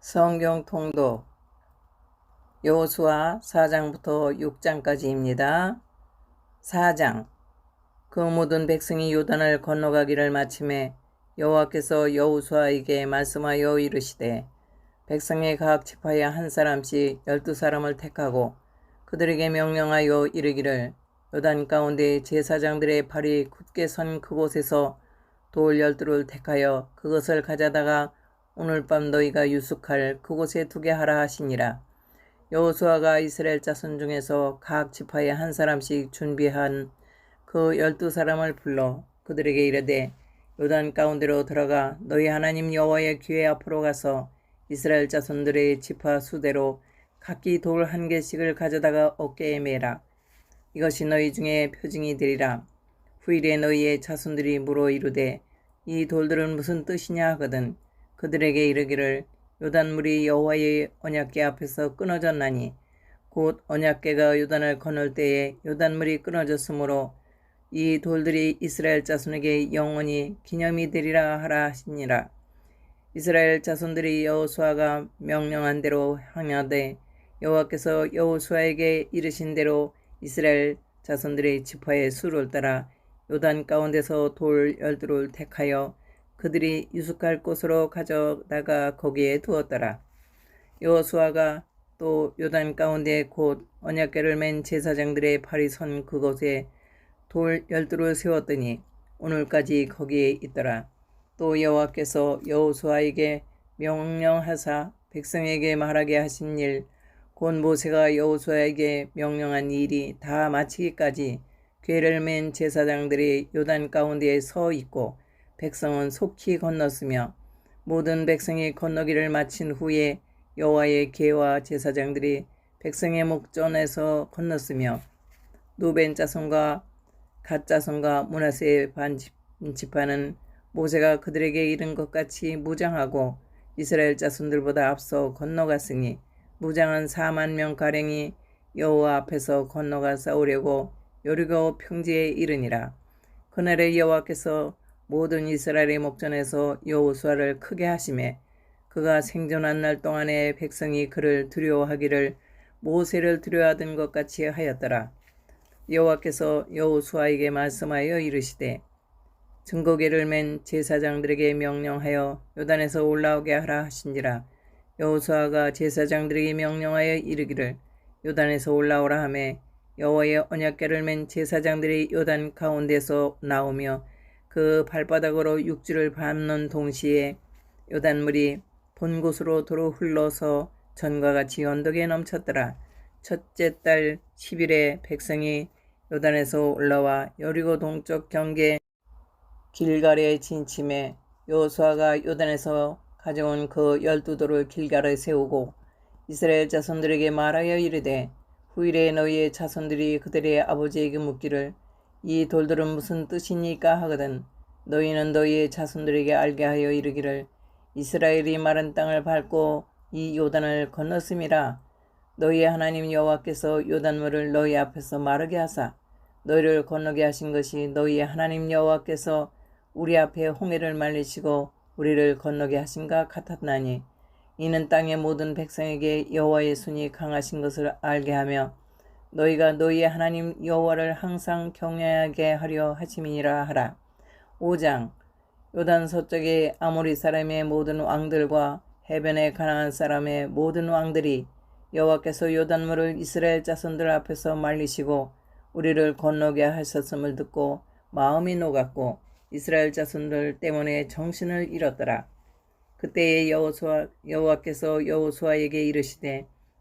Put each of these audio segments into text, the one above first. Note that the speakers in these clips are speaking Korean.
성경 통독 여호수아 4장부터 6장까지입니다. 4장 그 모든 백성이 요단을 건너가기를 마침에 여호와께서 여호수아에게 말씀하여 이르시되 백성의 각 지파에 한 사람씩 열두 사람을 택하고 그들에게 명령하여 이르기를 요단 가운데 제사장들의 발이 굳게 선 그곳에서 돌 열두를 택하여 그것을 가져다가 오늘 밤 너희가 유숙할 그곳에 두게 하라 하시니라. 여호수아가 이스라엘 자손 중에서 각 지파에 한 사람씩 준비한 그 열두 사람을 불러 그들에게 이르되 요단 가운데로 들어가 너희 하나님 여호와의 귀에 앞으로 가서 이스라엘 자손들의 지파 수대로 각기 돌 한 개씩을 가져다가 어깨에 매라. 이것이 너희 중에 표징이 되리라. 후일에 너희의 자손들이 물어 이르되 이 돌들은 무슨 뜻이냐 하거든 그들에게 이르기를 요단물이 여호와의 언약궤 앞에서 끊어졌나니 곧 언약궤가 요단을 건널 때에 요단물이 끊어졌으므로 이 돌들이 이스라엘 자손에게 영원히 기념이 되리라 하라 하시니라. 이스라엘 자손들이 여호수아가 명령한 대로 행하되 여호와께서 여호수아에게 이르신 대로 이스라엘 자손들의 지파의 수를 따라 요단 가운데서 돌 열두를 택하여 그들이 유숙할 곳으로 가져다가 거기에 두었더라. 여호수아가 또 요단 가운데 곧 언약궤를 맨 제사장들의 발이 선 그곳에 돌 열두를 세웠더니 오늘까지 거기에 있더라. 또 여호와께서 여호수아에게 명령하사 백성에게 말하게 하신 일, 곧 모세가 여호수아에게 명령한 일이 다 마치기까지 궤를 맨 제사장들이 요단 가운데에 서 있고 백성은 속히 건넜으며 모든 백성이 건너기를 마친 후에 여호와의 계와 제사장들이 백성의 목전에서 건넜으며 누벤 자손과 갓 자손과 문하세의 반 지파는 모세가 그들에게 이른 것 같이 무장하고 이스라엘 자손들보다 앞서 건너갔으니 무장한 4만 명 가량이 여호와 앞에서 건너가 싸우려고 요리고 평지에 이르니라. 그날에 여호와께서 모든 이스라엘의 목전에서 여호수아를 크게 하심에 그가 생존한 날 동안에 백성이 그를 두려워하기를 모세를 두려워하던 것 같이 하였더라. 여호와께서 여호수아에게 말씀하여 이르시되 증거계를 맨 제사장들에게 명령하여 요단에서 올라오게 하라 하신지라 여호수아가 제사장들에게 명령하여 이르기를 요단에서 올라오라 하매 여호와의 언약궤를 맨 제사장들이 요단 가운데서 나오며 그 발바닥으로 육지를 밟는 동시에 요단물이 본 곳으로 도로 흘러서 전과 같이 언덕에 넘쳤더라. 첫째 달 10일에 백성이 요단에서 올라와 여리고 동쪽 경계 길가에 진침해 요수아가 요단에서 가져온 그 열두 돌을 길가에 세우고 이스라엘 자손들에게 말하여 이르되 후일에 너희의 자손들이 그들의 아버지에게 묻기를 이 돌들은 무슨 뜻이니까 하거든. 너희는 너희의 자손들에게 알게 하여 이르기를 이스라엘이 마른 땅을 밟고 이 요단을 건넜음이라. 너희의 하나님 여호와께서 요단물을 너희 앞에서 마르게 하사 너희를 건너게 하신 것이 너희의 하나님 여호와께서 우리 앞에 홍해를 말리시고 우리를 건너게 하신가 같았나니. 이는 땅의 모든 백성에게 여호와의 손이 강하신 것을 알게 하며 너희가 너희의 하나님 여호와를 항상 경외하게 하려 하심이니라 하라. 5장 요단 서쪽의 아모리 사람의 모든 왕들과 해변의 가나안 사람의 모든 왕들이 여호와께서 요단물을 이스라엘 자손들 앞에서 말리시고 우리를 건너게 하셨음을 듣고 마음이 녹았고 이스라엘 자손들 때문에 정신을 잃었더라. 그때에 여호수아 여호와께서 여호수아에게 이르시되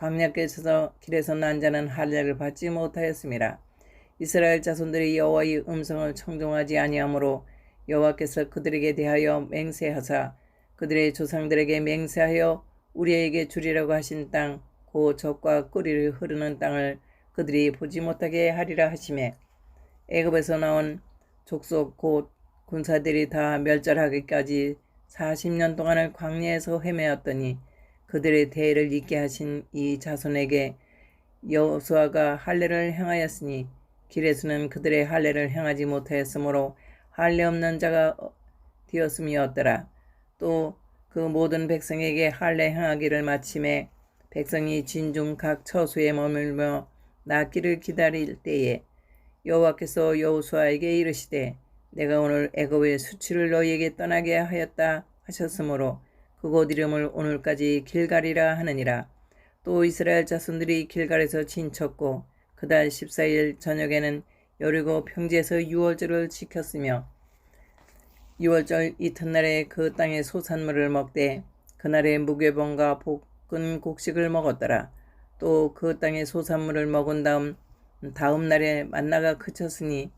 광야길에서 길에서 난 자는 할례를 받지 못하였습니다. 이스라엘 자손들이 여호와의 음성을 청종하지 아니하므로 여호와께서 그들에게 대하여 맹세하사 그들의 조상들에게 맹세하여 우리에게 주리라고 하신 땅, 곧 적과 꿀이 흐르는 땅을 그들이 보지 못하게 하리라 하심에 애굽에서 나온 족속 곧 군사들이 다 멸절하기까지 40년 동안을 광야에서 헤매었더니 그들의 대의를 잊게 하신 이 자손에게 여호수아가 할례를 행하였으니 길에서는 그들의 할례를 행하지 못하였으므로 할례 없는 자가 되었음이었더라. 또 그 모든 백성에게 할례 행하기를 마침에 백성이 진중 각 처소에 머물며 낫기를 기다릴 때에 여호와께서 여호수아에게 이르시되 내가 오늘 애굽의 수치를 너희에게 떠나게 하였다 하셨으므로 그곳 이름을 오늘까지 길갈이라 하느니라. 또 이스라엘 자손들이 길갈에서 진쳤고 그달 14일 저녁에는 여리고 평지에서 유월절을 지켰으며 유월절 이튿날에 그 땅의 소산물을 먹되 그날에 무교병과 볶은 곡식을 먹었더라. 또 그 땅의 소산물을 먹은 다음 다음 날에 만나가 그쳤으니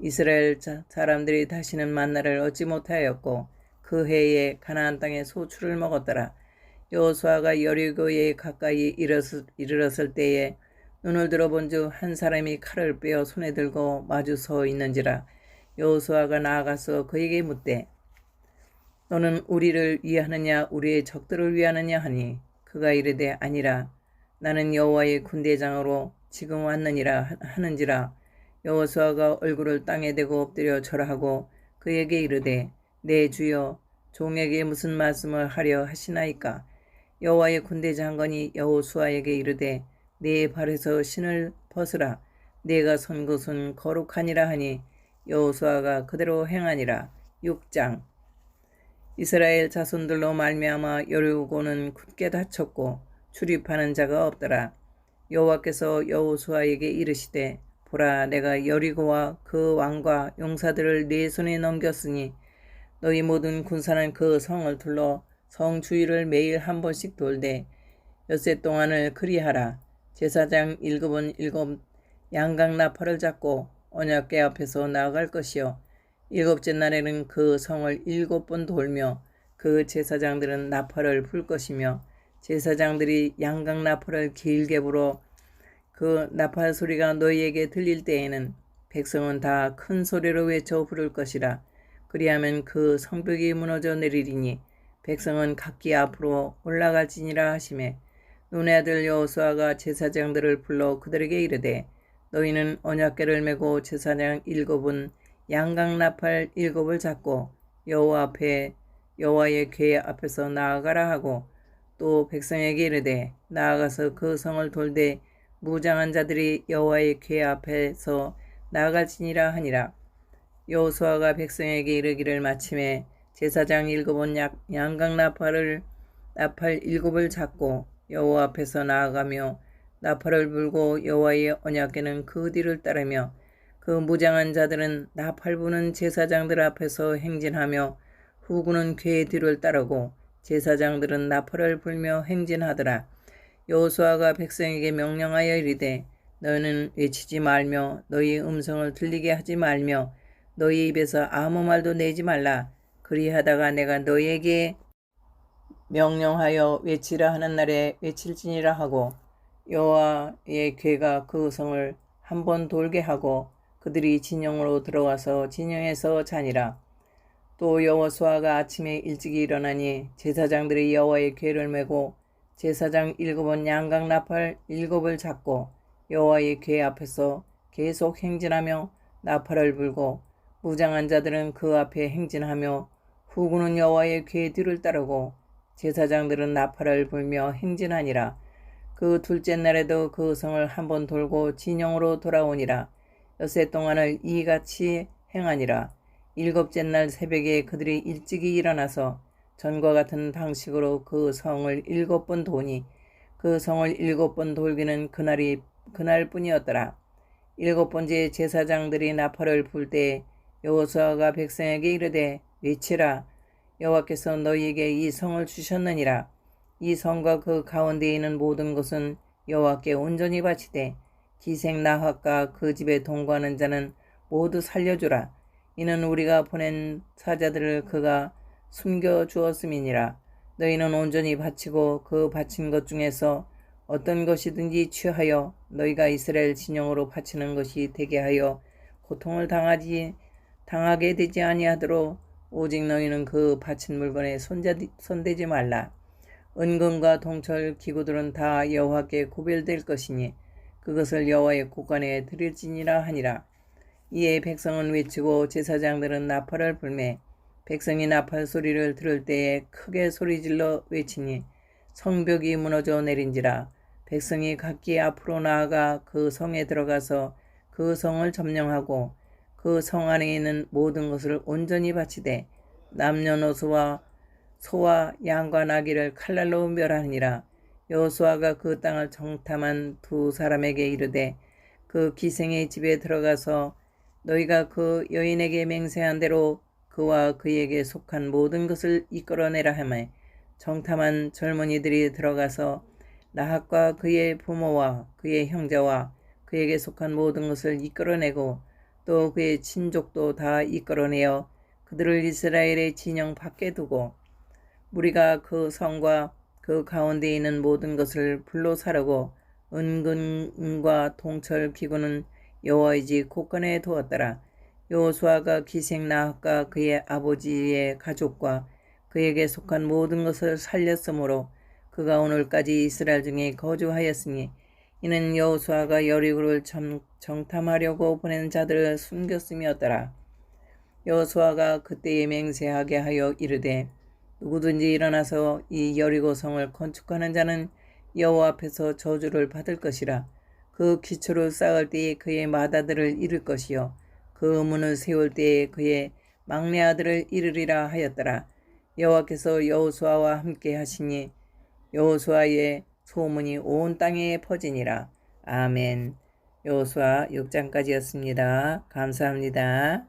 이스라엘 사람들이 다시는 만나를 얻지 못하였고 그 해에 가나안 땅의 소출을 먹었더라. 여호수아가 여리고에 가까이 이르렀을 때에 눈을 들어본즉 한 사람이 칼을 빼어 손에 들고 마주 서 있는지라 여호수아가 나아가서 그에게 묻되 너는 우리를 위하느냐 우리의 적들을 위하느냐 하니 그가 이르되 아니라 나는 여호와의 군대장으로 지금 왔느니라 하는지라 여호수아가 얼굴을 땅에 대고 엎드려 절하고 그에게 이르되 내 주여 종에게 무슨 말씀을 하려 하시나이까? 여호와의 군대 장관이 여호수아에게 이르되 내 발에서 신을 벗으라. 내가 선 곳은 거룩하니라 하니 여호수아가 그대로 행하니라. 6장. 이스라엘 자손들로 말미암아 여리고는 굳게 닫혔고 출입하는 자가 없더라. 여호와께서 여호수아에게 이르시되 보라 내가 여리고와 그 왕과 용사들을 네 손에 넘겼으니 너희 모든 군사는 그 성을 둘러 성 주위를 매일 한 번씩 돌되 엿새 동안을 그리하라. 제사장 일곱은 일곱 양각 나팔을 잡고 언약궤 앞에서 나아갈 것이요. 일곱째 날에는 그 성을 일곱 번 돌며 그 제사장들은 나팔을 불 것이며 제사장들이 양각 나팔을 길게 불어 그 나팔 소리가 너희에게 들릴 때에는 백성은 다 큰 소리로 외쳐 부를 것이라. 그리하면 그 성벽이 무너져 내리리니 백성은 각기 앞으로 올라갈지니라 하심에 눈의 아들 여호수아가 제사장들을 불러 그들에게 이르되 너희는 언약궤를 메고 제사장 일곱은 양각 나팔 일곱을 잡고 여호와 앞에 여호와의 궤 앞에서 나아가라 하고 또 백성에게 이르되 나아가서 그 성을 돌되 무장한 자들이 여호와의 궤 앞에서 나아갈지니라 하니라 여호수아가 백성에게 이르기를 마침에 제사장 일곱은 양각 나팔을 나팔 일곱을 잡고 여호와 앞에서 나아가며 나팔을 불고 여호와의 언약궤는 그 뒤를 따르며 그 무장한 자들은 나팔 부는 제사장들 앞에서 행진하며 후구는 궤 뒤를 따르고 제사장들은 나팔을 불며 행진하더라. 여호수아가 백성에게 명령하여 이르되 너희는 외치지 말며 너희 음성을 들리게 하지 말며 너희 입에서 아무 말도 내지 말라. 그리하다가 내가 너희에게 명령하여 외치라 하는 날에 외칠지니라 하고 여호와의 괴가 그 성을 한 번 돌게 하고 그들이 진영으로 들어와서 진영에서 자니라. 또 여호수아가 아침에 일찍 일어나니 제사장들이 여호와의 괴를 메고 제사장 일곱은 양각 나팔 일곱을 잡고 여호와의 괴 앞에서 계속 행진하며 나팔을 불고 무장한 자들은 그 앞에 행진하며 후구는 여호와의 궤 뒤를 따르고 제사장들은 나팔을 불며 행진하니라. 그 둘째 날에도 그 성을 한 번 돌고 진영으로 돌아오니라. 여세 동안을 이같이 행하니라. 일곱째 날 새벽에 그들이 일찍이 일어나서 전과 같은 방식으로 그 성을 일곱 번 도니 그 성을 일곱 번 돌기는 그날이 그날뿐이었더라. 일곱 번째 제사장들이 나팔을 불 때 여호수아가 백성에게 이르되 외치라. 여호와께서 너희에게 이 성을 주셨느니라. 이 성과 그 가운데 있는 모든 것은 여호와께 온전히 바치되 기생 나학과 그 집에 동거하는 자는 모두 살려주라. 이는 우리가 보낸 사자들을 그가 숨겨 주었음이니라. 너희는 온전히 바치고 그 바친 것 중에서 어떤 것이든지 취하여 너희가 이스라엘 진영으로 바치는 것이 되게 하여 고통을 당하지 당하게 되지 아니하도록 오직 너희는 그 바친 물건에 손자디, 손대지 말라. 은근과 동철 기구들은 다 여호와께 구별될 것이니 그것을 여호와의 곳간에 드릴지니라 하니라. 이에 백성은 외치고 제사장들은 나팔을 불매 백성이 나팔 소리를 들을 때에 크게 소리질러 외치니 성벽이 무너져 내린지라 백성이 각기 앞으로 나아가 그 성에 들어가서 그 성을 점령하고 그 성 안에 있는 모든 것을 온전히 바치되 남녀노소와 소와 양과 나귀를 칼날로 멸하니라. 여호수아가 그 땅을 정탐한 두 사람에게 이르되 그 기생의 집에 들어가서 너희가 그 여인에게 맹세한 대로 그와 그에게 속한 모든 것을 이끌어내라 하매 정탐한 젊은이들이 들어가서 나학과 그의 부모와 그의 형제와 그에게 속한 모든 것을 이끌어내고 또 그의 친족도 다 이끌어내어 그들을 이스라엘의 진영 밖에 두고 무리가 그 성과 그 가운데 있는 모든 것을 불로 사르고 은근과 동철 기구는 여호와의 집 곳간에 두었더라. 여호수아가 기생 나학과 그의 아버지의 가족과 그에게 속한 모든 것을 살렸으므로 그가 오늘까지 이스라엘 중에 거주하였으니 이는 여호수아가 여리고를 정, 정탐하려고 보낸 자들을 숨겼음이었더라. 여호수아가 그때에 맹세하게 하여 이르되 누구든지 일어나서 이 여리고 성을 건축하는 자는 여호와 앞에서 저주를 받을 것이라. 그 기초를 쌓을 때에 그의 마다들을 잃을 것이요 그 문을 세울 때에 그의 막내 아들을 잃으리라 하였더라. 여호와께서 여호수아와 함께 하시니 여호수아의 소문이 온 땅에 퍼지니라. 아멘. 여호수아 6장까지였습니다. 감사합니다.